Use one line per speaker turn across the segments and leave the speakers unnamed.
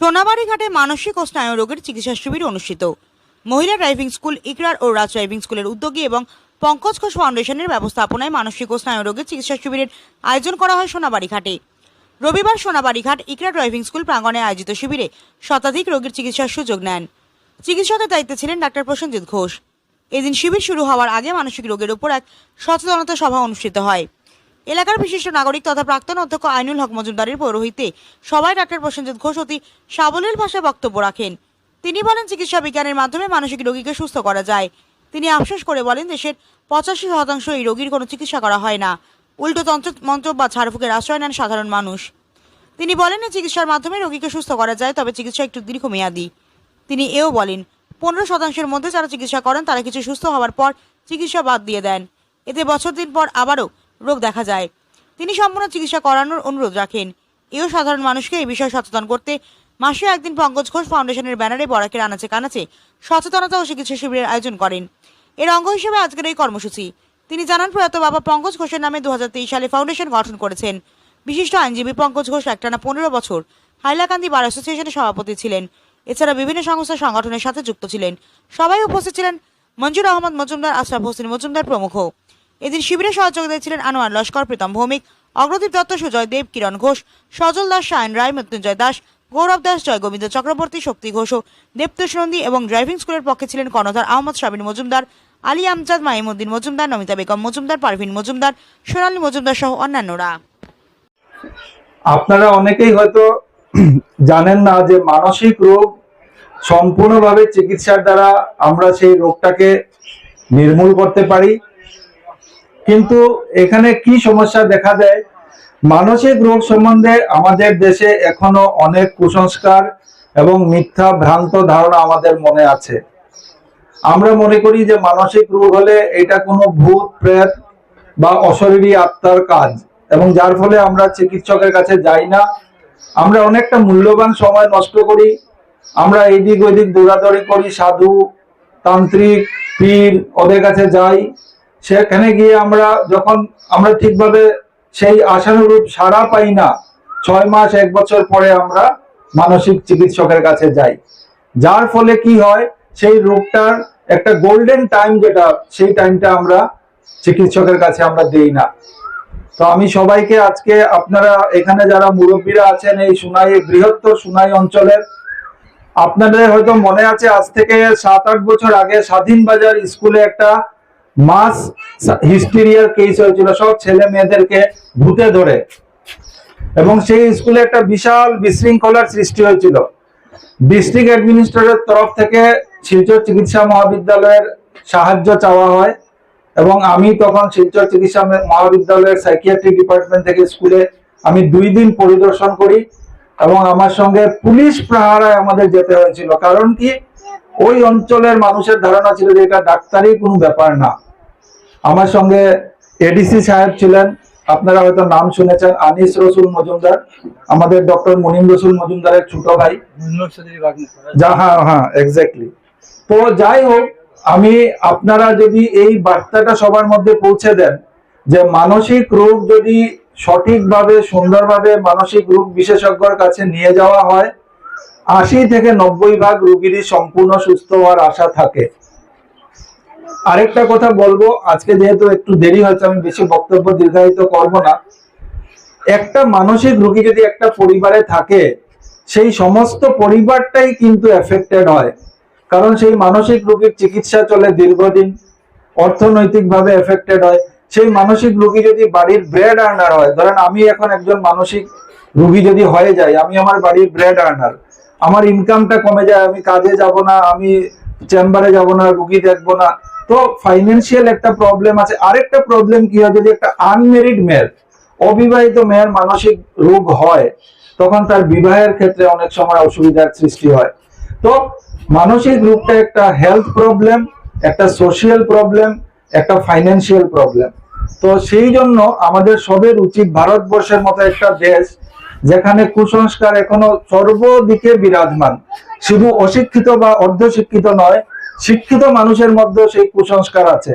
সোনাবাড়ি ঘাটে মানসিক ও স্নায়ু রোগের চিকিৎসা শিবির অনুষ্ঠিত। মহিলা ড্রাইভিং স্কুল ইকরার ও রাজ ড্রাইভিং স্কুলের উদ্যোগে এবং পঙ্কজ ঘোষ ফাউন্ডেশনের ব্যবস্থাপনায় মানসিক ও স্নায়ু রোগের চিকিৎসা শিবিরের আয়োজন করা হয় সোনাবাড়ি ঘাটে রবিবার সোনাবাড়ি ঘাট ইকরা ড্রাইভিং স্কুল প্রাঙ্গণে আয়োজিত শিবিরে শতাধিক রোগীর চিকিৎসার সুযোগ নেন। চিকিৎসকের দায়িত্বে ছিলেন ডাক্তার প্রসেনজিৎ ঘোষ। এদিন শিবির শুরু হওয়ার আগে মানসিক রোগের উপর এক সচেতনতা সভা অনুষ্ঠিত হয়। এলাকার বিশিষ্ট নাগরিক তথা প্রাক্তন অধ্যক্ষ আইনুল হক মজুমদারের পৌরোহিত্যে সবাই ডাক্তার প্রসেনজিৎ ঘোষ অতি সাবলীল ভাষায় বক্তব্য রাখেন। তিনি বলেন, চিকিৎসা বিজ্ঞানের মাধ্যমে মানসিক রোগীকে সুস্থ করা যায়। তিনি আশ্বাস করে বলেন, দেশের পঁচাশি শতাংশ এই রোগীর কোনো চিকিৎসা করা হয় না। উল্টো তন্ত্র, মন্ত্র বা ঝাড়ফুকের আশ্রয় নেন সাধারণ মানুষ। তিনি বলেন, এই চিকিৎসার মাধ্যমে রোগীকে সুস্থ করা যায়, তবে চিকিৎসা একটু দীর্ঘমেয়াদী। তিনি এও বলেন, পনেরো শতাংশের মধ্যে যারা চিকিৎসা করেন, তারা কিছু সুস্থ হওয়ার পর চিকিৎসা বাদ দিয়ে দেন। এতে বছর দিন পর আবারও রোগ দেখা যায়। তিনি সম্পূর্ণ চিকিৎসা করানোর অনুরোধ রাখেন। এও সাধারণ মানুষকে এই বিষয়ে সচেতন করতে মাসে একদিন পঙ্কজ ঘোষ ফাউন্ডেশনের ব্যানারে বরাকের আনাচে কানাচে সচেতনতা ও চিকিৎসা শিবিরের আয়োজন করেন। এর অঙ্গ হিসেবে আজকের এই কর্মসূচি। তিনি জানান, প্রয়াত বাবা পঙ্কজ ঘোষের নামে দুহাজার তেইশ সালে ফাউন্ডেশন গঠন করেছেন। বিশিষ্ট আইনজীবী পঙ্কজ ঘোষ একটানা পনেরো বছর হাইলাকান্দি বার অ্যাসোসিয়েশনের সভাপতি ছিলেন। এছাড়া বিভিন্ন সংস্থা সংগঠনের সাথে যুক্ত ছিলেন। সবাই উপস্থিত ছিলেন মঞ্জুর আহমদ মজুমদার, আশরাফ হোসেন মজুমদার প্রমুখ। এদিন শিবিরে সহযোগিতায় ছিলেন আনোয়ার লস্কর, প্রীতম ভৌমিক, অগ্রদীপ দত্ত, সুজয় দেব, কিরণ ঘোষ, সজল দাস সায়ন রায়, মৃত্যুঞ্জয় দাস, গৌরব দাস জয় গোবিন্দ চক্রবর্তী, শক্তি ঘোষ দেবতোষ নন্দী এবং ড্রাইভিং স্কুলের পক্ষে ছিলেন কর্ণধার আহমদ শাবিন মজুমদার, আলী আমজাদ, মাহিমুদ্দিন মজুমদার, নমিতা বেগম মজুমদার, পারভিন মজুমদার, সোনালী মজুমদার সহ অন্যান্যরা।
আপনারা অনেকেই হয়তো জানেন না যে মানসিক রোগ সম্পূর্ণভাবে চিকিৎসার দ্বারা আমরা সেই রোগটাকে নির্মূল করতে পারি। কিন্তু এখানে কি সমস্যা দেখা যায় মানসিক রোগ সম্বন্ধে আমাদের দেশে এখনও অনেক কুসংস্কার এবং মিথ্যা ভ্রান্ত ধারণা আমাদের মনে আছে। আমরা মনে করি যে মানসিক রোগ হলে এটা কোনো ভূত, প্রেত বা অশরীরী আত্মার কাজ এবং যার ফলে আমরা চিকিৎসকের কাছে যাই না। আমরা অনেকটা মূল্যবান সময় নষ্ট করি। আমরা এইদিক ওইদিক দৌড়াদৌড়ি করি, সাধু, তান্ত্রিক, পীর ওদের কাছে যাই। সেখানে গিয়ে আমরা যখন আমরা ঠিকভাবে সেই আশানুরূপ সাড়া পাই না, ছয় মাস, এক বছর পরে আমরা মানসিক চিকিৎসকের কাছে যাই। যার ফলে কি হয়, সেই রোগটার একটা গোল্ডেন টাইম যেটা, সেই টাইমটা আমরা চিকিৎসকের কাছে আমরা দেই না। তো আমি সবাইকে আজকে আপনারা এখানে যারা মুরব্বীরা আছেন এই সুনাই, বৃহত্তর সুনাই অঞ্চলের, আপনাদের হয়তো মনে আছে, আজ থেকে সাত আট বছর আগে স্বাধীন বাজার স্কুলে একটা মাস হিস্টেরিয়ার কেস হয়েছিল। সব ছেলে মেয়েদেরকে ভূতে ধরে। এবং সেই স্কুলে একটা বিশাল বিশৃঙ্খলার সৃষ্টি হয়েছিল। ডিস্ট্রিক্ট অ্যাডমিনিস্ট্রেটরের তরফ থেকে শিলচর চিকিৎসা মহাবিদ্যালয়ের সাহায্য চাওয়া হয় এবং আমি তখন শিলচর চিকিৎসা মহাবিদ্যালয়ের সাইকিয়াট্রি ডিপার্টমেন্ট থেকে স্কুলে আমি দুই দিন পরিদর্শন করি এবং আমার সঙ্গে পুলিশ প্রহারায় আমাদের যেতে হয়েছিল। কারণ কি? ওই অঞ্চলের মানুষের ধারণা ছিল যে এটা ডাক্তারি কোনো ব্যাপার না। আমার সঙ্গে এডিসি সাহেব ছিলেন, আপনারা হয়তো নাম শুনেছেন, আনিস রসুল মজুমদার, আমাদের ডক্টর মুনিম রসুল মজুমদারের ছোট ভাই। যা হ্যাঁ হ্যাঁ এক্স্যাক্টলি তো যাই হোক, আমি আপনারা যদি এই বার্তাটা সবার মধ্যে পৌঁছে দেন যে মানসিক রোগ যদি সঠিকভাবে, সুন্দরভাবে মানসিক রোগ বিশেষজ্ঞর কাছে নিয়ে যাওয়া হয় আশি থেকে নব্বই ভাগ রোগীরই সম্পূর্ণ সুস্থ হওয়ার আশা থাকে। আরেকটা কথা বলব, আজকে যেহেতু একটু দেরি হয়েছে, আমি বেশি বক্তব্য দীর্ঘায়িত করব না। একটা মানসিক রুগী যদি একটা পরিবারে থাকে, সেই সমস্ত পরিবারটাই কিন্তু এফেক্টেড হয়। কারণ সেই মানসিক রোগীর চিকিৎসা চলে দীর্ঘদিন, অর্থনৈতিকভাবে এফেক্টেড হয়। সেই মানসিক রোগী যদি বাড়ির ব্রেড আর্নার হয়, ধরেন আমি এখন একজন মানসিক রোগী যদি হয়ে যায় আমি আমার বাড়ির ব্রেড আর্নার আমার ইনকামটা কমে যায়, আমি কাজে যাব না, আমি চেম্বারে যাব না, রুগী দেখব না। তো ফাইন্যান্সিয়াল একটা প্রবলেম আছে। আরেকটা প্রবলেম কি হয়, যদি একটা আনমেরিড মেয়ের অবিবাহিত মেয়ের মানসিক রোগ হয়, তখন তার বিবাহের ক্ষেত্রে অনেক সময় অসুবিধার সৃষ্টি হয়। তো মানসিক রোগটা একটা হেলথ প্রবলেম একটা সোশিয়াল প্রবলেম একটা ফাইন্যান্সিয়াল প্রবলেম তো সেই জন্য আমাদের সবের উচিত ভারতবর্ষের মতো একটা দেশ যেখানে কুসংস্কার এখনও সর্বদিকে বিরাজমান। শুধু অশিক্ষিত বা অর্ধশিক্ষিত নয়, শিক্ষিত মানুষের মধ্যেও সেই কুসংস্কার আছে।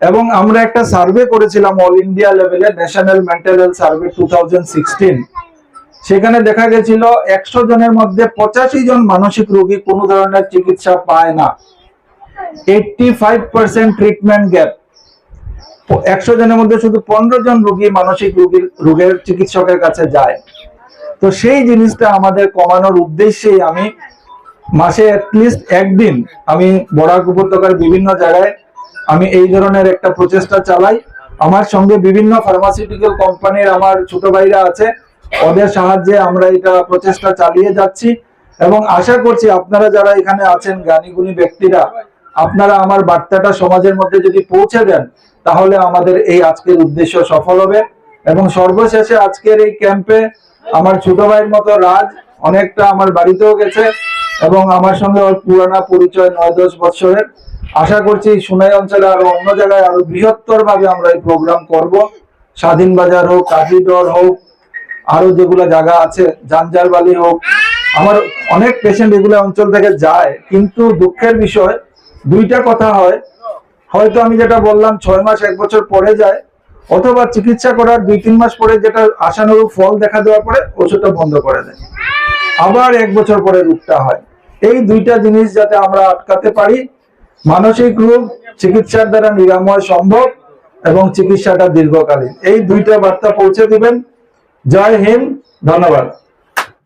এবং আমরা একটা সার্ভে করেছিলাম অল ইন্ডিয়া লেভেলে, national mental health survey two সেখানে দেখা গেছিল একশো জনের মধ্যে পঁচাশি জন মানসিক রোগী কোনো ধরনের চিকিৎসা পায় না। Eighty treatment gap. একশো জনের মধ্যে শুধু পনেরো জন রোগী মানসিক রোগীর, রোগের চিকিৎসকের কাছে যায়। তো সেই জিনিসটা আমাদের কমানোর উদ্দেশ্যেই আমি মাসে অ্যাটলিস্ট একদিন আমি বরাক উপত্যকার বিভিন্ন জায়গায় আমি এই ধরনের একটা প্রচেষ্টা চালাই। আমার সঙ্গে বিভিন্ন ফার্মাসিউটিক্যাল কোম্পানির আমার ছোট ভাইরা আছে, ওদের সাহায্যে আমরা এটা প্রচেষ্টা চালিয়ে যাচ্ছি এবং আশা করছি আপনারা যারা এখানে আছেন গুণী ব্যক্তিরা, আপনারা আমার বার্তাটা সমাজের মধ্যে যদি পৌঁছে দেন, তাহলে আমাদের এই আজকের উদ্দেশ্য সফল হবে। এবং সর্বশেষে আজকের এই ক্যাম্পে আমার ছোট ভাইয়ের মতো রাজ অনেকটা আমার বাড়িতেও গেছে এবং আমার সঙ্গে ওর পুরানা পরিচয় নয় দশ বছরের। আশা করছি সুনাই অঞ্চলে আরও অন্য জায়গায় আরও বৃহত্তর ভাবে আমরা এই প্রোগ্রাম করব। স্বাধীন বাজার হোক কাজীডর হোক, আরও যেগুলো জায়গা আছে জাঞ্জারবালি হোক, আমার অনেক পেশেন্ট এগুলো অঞ্চল থেকে যায়। কিন্তু দুঃখের বিষয়, দুইটা কথা হয়। হয়তো আমি যেটা বললাম, ছয় মাস, এক বছর পরে যায়। অথবা চিকিৎসা করার দুই তিন মাস পরে যেটা আশানুরূপ ফল দেখা দেওয়ার পরে ওষুধটা বন্ধ করে দেয়। আবার এক বছর পরে রোগটা হয়। এই দুইটা জিনিস যাতে আমরা আটকাতে পারি, মানসিক রূপ চিকিৎসার দ্বারা নিরাময় সম্ভব এবং চিকিৎসাটা দীর্ঘকালীন। এই দুইটা বার্তা পৌঁছে দিবেন। জয় হিন্দ, ধন্যবাদ।